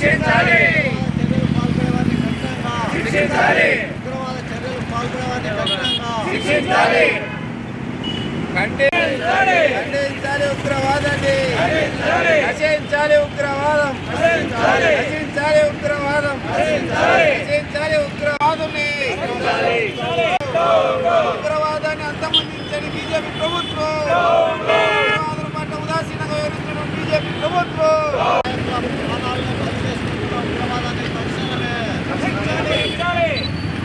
శిక్షించాలి. శిక్షించాలి. ఖండించాలి. ఖండించాలి ఉగ్రవాదాన్ని. ఉగ్రవాదం. నశించాలి ఉగ్రవాదం. నశించాలి ఉగ్రవాదుని ఉగ్రవాదాన్ని అంతమందించని బీజేపీ ప్రభుత్వం ఉగ్రవాదుల పట్ల ఉదాసీనంగా వివరిస్తున్న బీజేపీ ప్రభుత్వం ఉగ్రవాదాన్ని తక్షణమే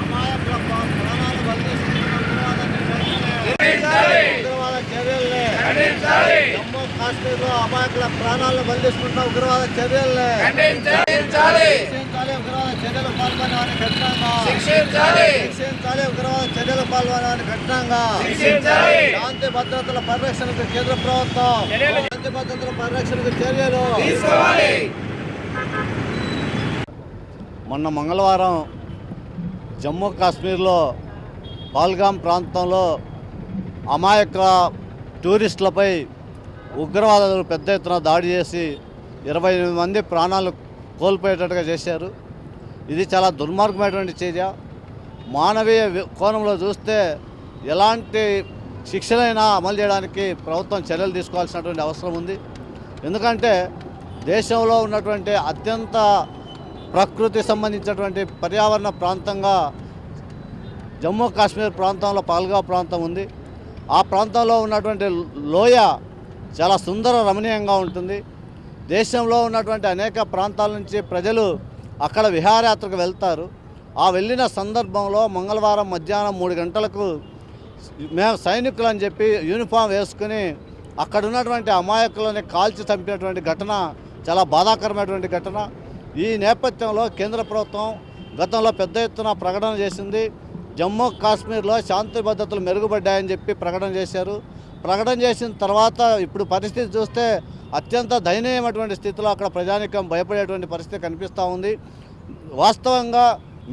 అమాయకుల ప్రాణాలు బలిచేస్తున్న ఉగ్రవాదాన్ని వెంటనే ఉగ్రవాద చర్యల్ని జమ్మూ కాశ్మీర్లో అమాయకుల ప్రాణాలను బలిస్తున్న ఉగ్రవాద చర్యల్ని చర్యలు కఠినంగా శిక్షించాలి. ఉగ్రవాద చర్యలు పాల్గొనే వారిని కఠినంగా శాంతి భద్రతల పరిరక్షణకు కేంద్ర ప్రభుత్వం. శాంతి భద్రతల పరిరక్షణకు చర్యలు. మొన్న మంగళవారం జమ్మూ కాశ్మీర్లో పాల్గాం ప్రాంతంలో అమాయక టూరిస్టులపై ఉగ్రవాదులు పెద్ద ఎత్తున దాడి చేసి ఇరవై ఎనిమిది మంది ప్రాణాలు కోల్పోయేటట్టుగా చేశారు. ఇది చాలా దుర్మార్గమైనటువంటి చర్య. మానవీయ కోణంలో చూస్తే ఎలాంటి శిక్షలైనా అమలు చేయడానికి ప్రభుత్వం చర్యలు తీసుకోవాల్సినటువంటి అవసరం ఉంది. ఎందుకంటే దేశంలో ఉన్నటువంటి అత్యంత ప్రకృతి సంబంధించినటువంటి పర్యావరణ ప్రాంతంగా జమ్మూ కాశ్మీర్ ప్రాంతంలో పాల్గా ప్రాంతం ఉంది. ఆ ప్రాంతంలో ఉన్నటువంటి లోయ చాలా సుందర రమణీయంగా ఉంటుంది. దేశంలో ఉన్నటువంటి అనేక ప్రాంతాల నుంచి ప్రజలు అక్కడ విహారయాత్రకు వెళ్తారు. ఆ వెళ్ళిన సందర్భంలో మంగళవారం మధ్యాహ్నం మూడు గంటలకు మేము సైనికులు అని చెప్పి యూనిఫామ్ వేసుకుని అక్కడ ఉన్నటువంటి అమాయకులని కాల్చి చంపినటువంటి ఘటన చాలా బాధాకరమైనటువంటి ఘటన. ఈ నేపథ్యంలో కేంద్ర ప్రభుత్వం గతంలో పెద్ద ఎత్తున ప్రకటన చేసింది. జమ్మూ కాశ్మీర్లో శాంతి భద్రతలు మెరుగుపడ్డాయని చెప్పి ప్రకటన చేశారు. ప్రకటన చేసిన తర్వాత ఇప్పుడు పరిస్థితి చూస్తే అత్యంత దయనీయమైనటువంటి స్థితిలో అక్కడ ప్రజానికం భయపడేటువంటి పరిస్థితి కనిపిస్తూ ఉంది. వాస్తవంగా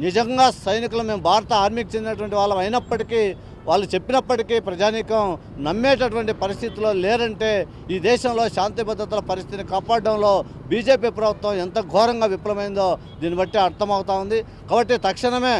నిజంగా సైనికులు మేము భారత ఆర్మీకి చెందినటువంటి వాళ్ళం అయినప్పటికీ వాళ్ళు చెప్పినప్పటికీ ప్రజానీకం నమ్మేటటువంటి పరిస్థితిలో లేరంటే ఈ దేశంలో శాంతి భద్రతల పరిస్థితిని కాపాడడంలో బీజేపీ ప్రభుత్వం ఎంత ఘోరంగా విఫలమైందో దీన్ని బట్టి అర్థమవుతా ఉంది. కాబట్టి తక్షణమే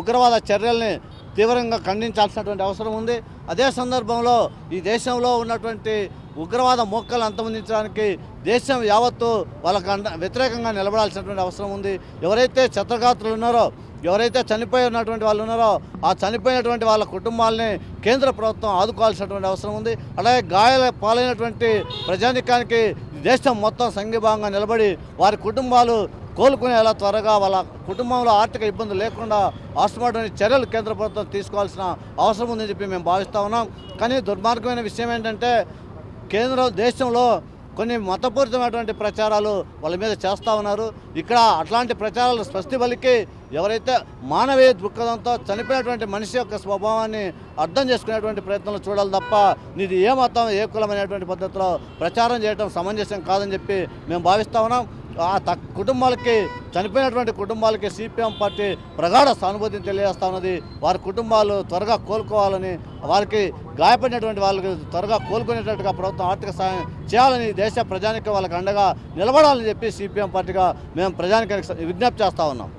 ఉగ్రవాద చర్యల్ని తీవ్రంగా ఖండించాల్సినటువంటి అవసరం ఉంది. అదే సందర్భంలో ఈ దేశంలో ఉన్నటువంటి ఉగ్రవాద మొక్కలు అంతమొందించడానికి దేశం యావత్తు వాళ్ళకు వ్యతిరేకంగా నిలబడాల్సినటువంటి అవసరం ఉంది. ఎవరైతే ఛత్రగాత్రులు ఉన్నారో ఎవరైతే చనిపోయి ఉన్నటువంటి వాళ్ళు ఉన్నారో ఆ చనిపోయినటువంటి వాళ్ళ కుటుంబాలని కేంద్ర ప్రభుత్వం ఆదుకోవాల్సినటువంటి అవసరం ఉంది. అలాగే గాయాల పాలైనటువంటి ప్రజానికానికి దేశం మొత్తం సంఘీభాగంగా నిలబడి వారి కుటుంబాలు కోలుకునేలా త్వరగా వాళ్ళ కుటుంబంలో ఆర్థిక ఇబ్బందులు లేకుండా అవసరమైనటువంటి చర్యలు కేంద్ర ప్రభుత్వం తీసుకోవాల్సిన అవసరం ఉందని చెప్పి మేము భావిస్తూ ఉన్నాం. కానీ దుర్మార్గమైన విషయం ఏంటంటే కేంద్ర దేశంలో కొన్ని మతపూరితమైనటువంటి ప్రచారాలు వాళ్ళ మీద చేస్తూ ఉన్నారు. ఇక్కడ అట్లాంటి ప్రచారాలు స్వస్తి బలికి ఎవరైతే మానవీయ దృక్పథంతో చనిపోయినటువంటి మనిషి యొక్క స్వభావాన్ని అర్థం చేసుకునేటువంటి ప్రయత్నంలో చూడాలి తప్ప నీది ఏ మతం ఏ కులం అనేటువంటి పద్ధతిలో ప్రచారం చేయడం సమంజసం కాదని చెప్పి మేము భావిస్తా ఉన్నాం. ఆ తక్ కుటుంబాలకి చనిపోయినటువంటి కుటుంబాలకి సిపిఎం పార్టీ ప్రగాఢ సానుభూతిని తెలియజేస్తా ఉన్నది. వారి కుటుంబాలు త్వరగా కోలుకోవాలని వారికి గాయపడినటువంటి వాళ్ళకి త్వరగా కోలుకునేటట్టుగా ప్రభుత్వం ఆర్థిక సాయం చేయాలని దేశ ప్రజానికి వాళ్ళకి అండగా నిలబడాలని చెప్పి సిపిఎం పార్టీగా మేము ప్రజానికి విజ్ఞప్తి చేస్తా ఉన్నాం.